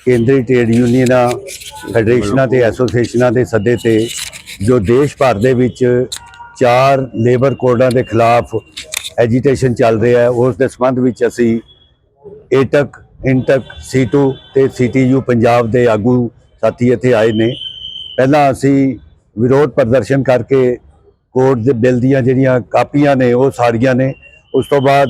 ਕੇਂਦਰੀ ਟ੍ਰੇਡ ਯੂਨੀਅਨਾਂ, ਫੈਡਰੇਸ਼ਨਾਂ ਤੇ ਐਸੋਸੀਏਸ਼ਨਾਂ ਦੇ ਸੱਦੇ ਤੇ ਜੋ ਦੇਸ਼ ਭਰ ਦੇ ਵਿੱਚ ਚਾਰ ਲੇਬਰ ਕੋਡਾਂ ਦੇ ਖਿਲਾਫ ਐਜੀਟੇਸ਼ਨ ਚੱਲ ਰਿਹਾ ਹੈ, ਉਸ ਦੇ ਸੰਬੰਧ ਵਿੱਚ ਅਸੀਂ ਏਟਕ, ਇੰਟਕ ਸੀਟੂ ਤੇ ਸੀਟੀਯੂ ਪੰਜਾਬ ਦੇ ਆਗੂ ਸਾਥੀ ਇੱਥੇ ਆਏ ਨੇ। ਪਹਿਲਾਂ ਅਸੀਂ ਵਿਰੋਧ ਪ੍ਰਦਰਸ਼ਨ ਕਰਕੇ ਕੋਰਟ ਦੇ ਬਿੱਲ ਦੀਆਂ ਜਿਹੜੀਆਂ ਕਾਪੀਆਂ ਨੇ, ਉਹ ਸਾੜੀਆਂ ਨੇ। ਉਸ ਤੋਂ ਬਾਅਦ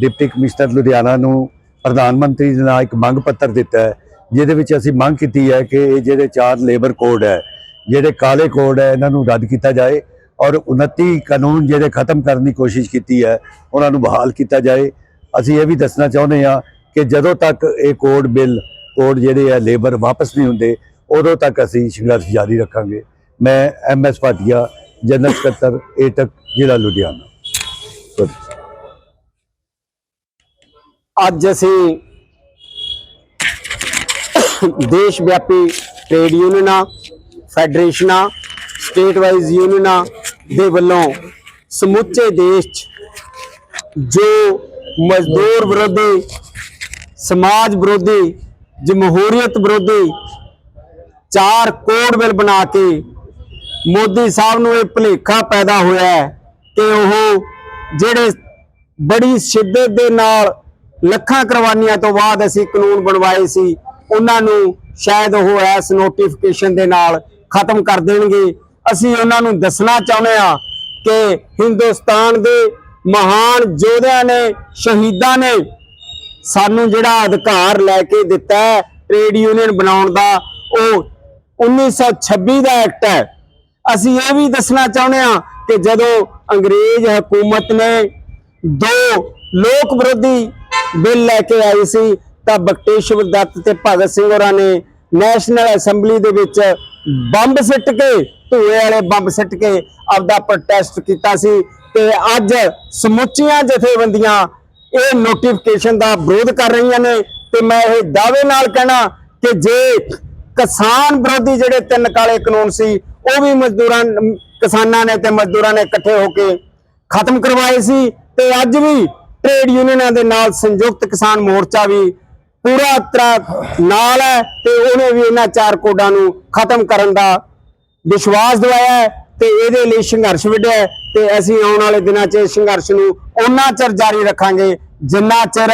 ਡਿਪਟੀ ਕਮਿਸ਼ਨਰ ਲੁਧਿਆਣਾ ਨੂੰ ਪ੍ਰਧਾਨ ਮੰਤਰੀ ਦੇ ਨਾਲ ਇੱਕ ਮੰਗ ਪੱਤਰ ਦਿੱਤਾ ਹੈ ਜਿਹਦੇ ਵਿੱਚ ਅਸੀਂ ਮੰਗ ਕੀਤੀ ਹੈ ਕਿ ਇਹ ਜਿਹੜੇ ਚਾਰ ਲੇਬਰ ਕੋਡ ਹੈ, ਜਿਹੜੇ ਕਾਲੇ ਕੋਡ ਹੈ, ਇਹਨਾਂ ਨੂੰ ਰੱਦ ਕੀਤਾ ਜਾਏ ਔਰ 29 ਕਾਨੂੰਨ ਜਿਹੜੇ ਖਤਮ ਕਰਨ ਦੀ ਕੋਸ਼ਿਸ਼ ਕੀਤੀ ਹੈ, ਉਹਨਾਂ ਨੂੰ ਬਹਾਲ ਕੀਤਾ ਜਾਏ। ਅਸੀਂ ਇਹ ਵੀ ਦੱਸਣਾ ਚਾਹੁੰਦੇ ਹਾਂ ਕਿ ਜਦੋਂ ਤੱਕ ਇਹ ਕੋਡ ਬਿੱਲ ਕੋਡ ਜਿਹੜੇ ਹੈ ਲੇਬਰ ਵਾਪਸ ਨਹੀਂ ਹੁੰਦੇ, ਉਦੋਂ ਤੱਕ ਅਸੀਂ ਸੰਘਰਸ਼ ਜਾਰੀ ਰੱਖਾਂਗੇ। ਮੈਂ ਐਮ ਐਸ ਭਾਟੀਆ, ਜਨਰਲ ਸਕੱਤਰ, ਏਟਕ, ਜ਼ਿਲ੍ਹਾ ਲੁਧਿਆਣਾ। ਅੱਜ ਅਸੀਂ ਦੇਸ਼ ਵਿਆਪੀ ਟ੍ਰੇਡ ਯੂਨੀਅਨਾਂ ਫੈਡਰੇਸ਼ਨਾਂ ਸਟੇਟ ਵਾਈਜ਼ ਯੂਨੀਅਨਾਂ ਦੇ ਵੱਲੋਂ ਸਮੁੱਚੇ ਦੇਸ਼ 'ਚ ਜੋ ਮਜ਼ਦੂਰ ਵਿਰੋਧੀ, ਸਮਾਜ ਵਿਰੋਧੀ, ਜਮਹੂਰੀਅਤ ਵਿਰੋਧੀ ਚਾਰ ਕੋਡ ਬਿੱਲ ਬਣਾ ਕੇ ਮੋਦੀ ਸਾਹਿਬ ਨੂੰ ਇਹ ਭੁਲੇਖਾ ਪੈਦਾ ਹੋਇਆ ਹੈ ਕਿ ਉਹ ਜਿਹੜੇ ਬੜੀ ਸ਼ਿੱਦਤ ਦੇ ਨਾਲ ਲੱਖਾਂ ਕੁਰਬਾਨੀਆਂ ਤੋਂ ਬਾਅਦ ਅਸੀਂ ਕਾਨੂੰਨ ਬਣਵਾਏ ਸੀ ਉਹਨਾਂ ਨੂੰ ਸ਼ਾਇਦ ਉਹ ਇਸ ਨੋਟੀਫਿਕੇਸ਼ਨ ਦੇ ਨਾਲ ਖਤਮ ਕਰ ਦੇਣਗੇ। ਅਸੀਂ ਉਹਨਾਂ ਨੂੰ ਦੱਸਣਾ ਚਾਹੁੰਦੇ ਆ ਕਿ ਹਿੰਦੁਸਤਾਨ ਦੇ ਮਹਾਨ ਯੋਧਿਆਂ ਨੇ, ਸ਼ਹੀਦਾਂ ਨੇ ਸਾਨੂੰ ਜਿਹੜਾ ਅਧਿਕਾਰ ਲੈ ਕੇ ਦਿੱਤਾ ਹੈ ਟ੍ਰੇਡ ਯੂਨੀਅਨ ਬਣਾਉਣ ਦਾ, ਉਹ 1926 ਦਾ ਐਕਟ ਹੈ। ਅਸੀਂ ਇਹ ਵੀ ਦੱਸਣਾ ਚਾਹੁੰਦੇ ਹਾਂ ਕਿ ਜਦੋਂ ਅੰਗਰੇਜ਼ ਹਕੂਮਤ ਨੇ ਦੋ ਲੋਕ ਵਿਰੋਧੀ ਬਿੱਲ ਲੈ ਕੇ ਆਈ ਸੀ ਤਾਂ ਬਕਟੇਸ਼ਵਰ ਦੱਤ ਤੇ ਭਗਤ ਸਿੰਘ ਹੋਰਾਂ ਨੇ ਨੈਸ਼ਨਲ ਅਸੈਂਬਲੀ ਦੇ ਵਿੱਚ ਬੰਬ ਸਿੱਟ ਕੇ, ਧੂਏ ਵਾਲੇ ਬੰਬ ਸਿੱਟ ਕੇ ਆਪਦਾ ਪ੍ਰੋਟੈਸਟ ਕੀਤਾ ਸੀ ਤੇ ਅੱਜ ਸਮੁੱਚੀਆਂ ਜਥੇਬੰਦੀਆਂ ਇਹ ਨੋਟੀਫਿਕੇਸ਼ਨ ਦਾ ਵਿਰੋਧ ਕਰ ਰਹੀਆਂ ਨੇ ਤੇ ਮੈਂ ਇਹ ਦਾਅਵੇ ਨਾਲ ਕਹਿਣਾ ਕਿ ਜੇ ਕਿਸਾਨ ਵਿਰੋਧੀ ਜਿਹੜੇ ਤਿੰਨ ਕਾਲੇ ਕਾਨੂੰਨ ਸੀ, ਉਹ ਵੀ ਮਜ਼ਦੂਰਾਂ, ਕਿਸਾਨਾਂ ਨੇ ਤੇ ਮਜ਼ਦੂਰਾਂ ਨੇ ਇਕੱਠੇ ਹੋ ਕੇ ਖਤਮ ਕਰਵਾਏ ਸੀ ਤੇ ਅੱਜ ਵੀ ਟ੍ਰੇਡ ਯੂਨੀਅਨਾਂ ਦੇ ਨਾਲ ਸੰਯੁਕਤ ਕਿਸਾਨ ਮੋਰਚਾ ਵੀ ਪੂਰਾ ਤਰ੍ਹਾਂ ਨਾਲ ਹੈ ਤੇ ਉਹਨੇ ਵੀ ਇਹਨਾਂ ਚਾਰ ਕੋਡਾਂ ਨੂੰ ਖਤਮ ਕਰਨ ਦਾ ਵਿਸ਼ਵਾਸ ਦਿਵਾਇਆ ਹੈ ਤੇ ਇਹਦੇ ਲਈ ਸੰਘਰਸ਼ ਵਿੱਢਿਆ ਹੈ ਤੇ ਅਸੀਂ ਆਉਣ ਵਾਲੇ ਦਿਨਾਂ 'ਚ ਇਸ ਸੰਘਰਸ਼ ਨੂੰ ਉਹਨਾਂ ਚਿਰ ਜਾਰੀ ਰੱਖਾਂਗੇ ਜਿੰਨਾ ਚਿਰ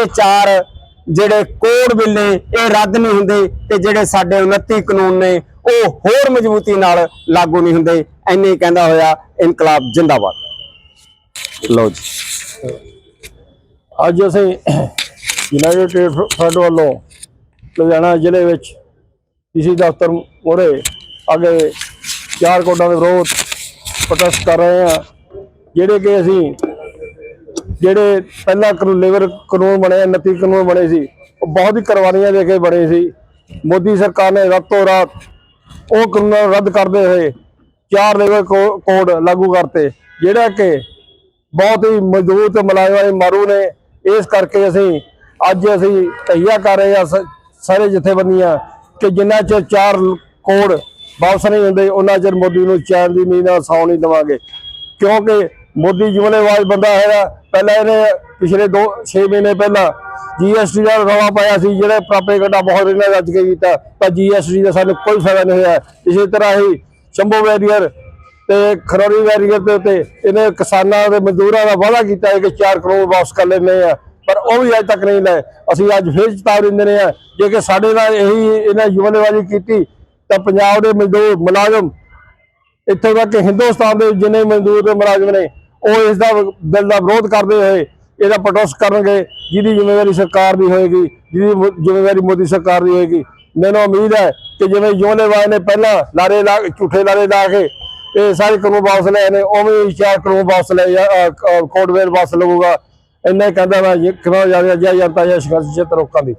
ਇਹ ਚਾਰ ਜਿਹੜੇ ਕੋਡ ਬਿੱਲ ਨੇ, ਇਹ ਰੱਦ ਨਹੀਂ ਹੁੰਦੇ ਤੇ ਜਿਹੜੇ ਸਾਡੇ 29 ਕਾਨੂੰਨ ਨੇ, ਉਹ ਹੋਰ ਮਜ਼ਬੂਤੀ ਨਾਲ ਲਾਗੂ ਨਹੀਂ ਹੁੰਦੇ। ਐਨੇ ਕਹਿੰਦਾ ਹੋਇਆ ਇਨਕਲਾਬ ਜਿੰਦਾਬਾਦ। ਲਓ ਜੀ। ਅੱਜ ਅਸੀਂ ਯੂਨਾਈਟਿਡ ਟ੍ਰੇਡ ਫਰੰਟ ਵੱਲੋਂ ਲੁਧਿਆਣਾ ਜ਼ਿਲ੍ਹੇ ਵਿੱਚ ਇਸੀ ਦਫ਼ਤਰ ਮੋਰੇ ਅੱਗੇ ਚਾਰ ਕੋਡਾਂ ਦੇ ਵਿਰੋਧ ਪ੍ਰੋਟੈਸਟ ਕਰ ਰਹੇ ਹਾਂ, ਜਿਹੜੇ ਕਿ ਅਸੀਂ, ਜਿਹੜੇ ਪਹਿਲਾ ਲੇਬਰ ਕਾਨੂੰਨ ਬਣੇ 29 ਕਾਨੂੰਨ ਬਣੇ ਸੀ, ਉਹ ਬਹੁਤ ਹੀ ਕੁਰਬਾਨੀਆਂ ਦੇ ਕੇ ਬਣੇ ਸੀ। ਮੋਦੀ ਸਰਕਾਰ ਨੇ ਰਾਤੋਂ ਰਾਤ ਉਹ ਕਾਨੂੰਨਾਂ ਰੱਦ ਕਰਦੇ ਹੋਏ ਚਾਰ ਲੇਬਰ ਕੋ- ਕੋਡ ਲਾਗੂ ਕਰਤੇ, ਜਿਹੜਾ ਕਿ ਬਹੁਤ ਹੀ ਮਜ਼ਦੂਰ ਤੇ ਮੁਲਾਜ਼ਮਾਂ ਦੇ ਮਾਰੂ ਨੇ। ਇਸ ਕਰਕੇ ਅਸੀਂ ਅੱਜ ਅਸੀਂ ਤਹੀਆ ਕਰ ਰਹੇ ਹਾਂ ਸ- ਸਾਰੇ ਜਥੇਬੰਦੀਆਂ ਕਿ ਜਿੰਨਾ ਚਿਰ ਚਾਰ ਕੋਡ ਵਾਪਸ ਨਹੀਂ ਹੁੰਦੇ, ਉਹਨਾਂ ਚਿਰ ਮੋਦੀ ਨੂੰ ਚੈਨ ਦੀ ਨੀਂਦ ਨਾਲ ਸੌਣ ਨਹੀਂ ਦੇਵਾਂਗੇ। ਕਿਉਂਕਿ ਮੋਦੀ ਜੁਮਲੇਬਾਜ਼ ਬੰਦਾ ਹੈਗਾ। ਪਹਿਲਾਂ ਇਹਨੇ ਪਿਛਲੇ 2 6 ਮਹੀਨੇ ਪਹਿਲਾਂ ਜੀਐਸਟੀ ਦਾ ਰੌਲਾ ਪਾਇਆ ਸੀ, ਜਿਹੜੇ ਪ੍ਰਾਪੇਗੰਡਾ ਬਹੁਤ ਇਹਨਾਂ ਨੇ ਅੱਜ ਕੇ ਕੀਤਾ। ਪਰ ਜੀਐਸਟੀ ਦਾ ਸਾਨੂੰ ਕੋਈ ਫਾਇਦਾ ਨਹੀਂ ਹੋਇਆ। ਇਸੇ ਤਰ੍ਹਾਂ ਹੀ ਸ਼ੰਭੂ ਵੈਰੀਅਰ ਤੇ ਖਰੋਰੀ ਵੈਰੀਅਰ ਦੇ ਉੱਤੇ ਇਹਨੇ ਕਿਸਾਨਾਂ ਦੇ ਮਜ਼ਦੂਰਾਂ ਦਾ ਵਾਅਦਾ ਕੀਤਾ ਹੈ ਕਿ 4 ਕਰੋੜ ਵਾਪਸ ਕਰ ਲੈਣੇ ਆ। ਪਰ ਉਹ ਵੀ ਅੱਜ ਤੱਕ ਨਹੀਂ ਲਏ। ਅਸੀਂ ਅੱਜ ਫੇਰ ਚੇਤਾਵਨੀ ਦਿੰਦੇ ਆ ਜੇ ਕਿ ਸਾਡੇ ਨਾਲ ਇਹੀ ਇਹਨਾਂ ਜੁਮਲੇਬਾਜ਼ੀ ਕੀਤੀ, ਤਾਂ ਪੰਜਾਬ ਦੇ ਮਜ਼ਦੂਰ ਮੁਲਾਜ਼ਮ ਇੱਥੋਂ ਤੱਕ ਹਿੰਦੁਸਤਾਨ ਦੇ ਜਿੰਨੇ ਮਜ਼ਦੂਰ ਤੇ ਮੁਲਾਜ਼ਮ ਨੇ, ਉਹ ਇਸ ਦਾ ਬਿੱਲ ਦਾ ਵਿਰੋਧ ਕਰਦੇ ਹੋਏ ਇਹਦਾ ਪ੍ਰੋਟੈਸਟ ਕਰਨਗੇ, ਜਿਹਦੀ ਜ਼ਿੰਮੇਵਾਰੀ ਸਰਕਾਰ ਦੀ ਹੋਏਗੀ, ਜਿਹਦੀ ਜ਼ਿੰਮੇਵਾਰੀ ਮੋਦੀ ਸਰਕਾਰ ਦੀ ਹੋਏਗੀ। ਮੈਨੂੰ ਉਮੀਦ ਹੈ ਕਿ ਜਿਵੇਂ ਜੋਲੇਵਾਲ ਨੇ ਪਹਿਲਾਂ ਲਾਰੇ ਲਾ, ਝੂਠੇ ਲਾਰੇ ਲਾ ਕੇ ਇਹ ਸਾਰੇ ਕਾਨੂੰਨ ਵਾਪਸ ਲਏ ਨੇ, ਉਵੇਂ ਹੀ ਚਾਰ ਕਾਨੂੰਨ ਵਾਪਸ ਲੈ ਕੋਡਵੇਲ ਵਾਪਸ ਲਊਗਾ। ਇੰਨਾ ਹੀ ਕਹਿੰਦਾ ਵਾ ਇਹ ਕਿਹਨਾਂ ਜ਼ਿਆਦਾ ਜੈ ਜਨਤਾ ਜਾਂ ਸੰਘਰਸ਼ ਜਿੱਤ ਰੋਕਾਂ ਦੀ।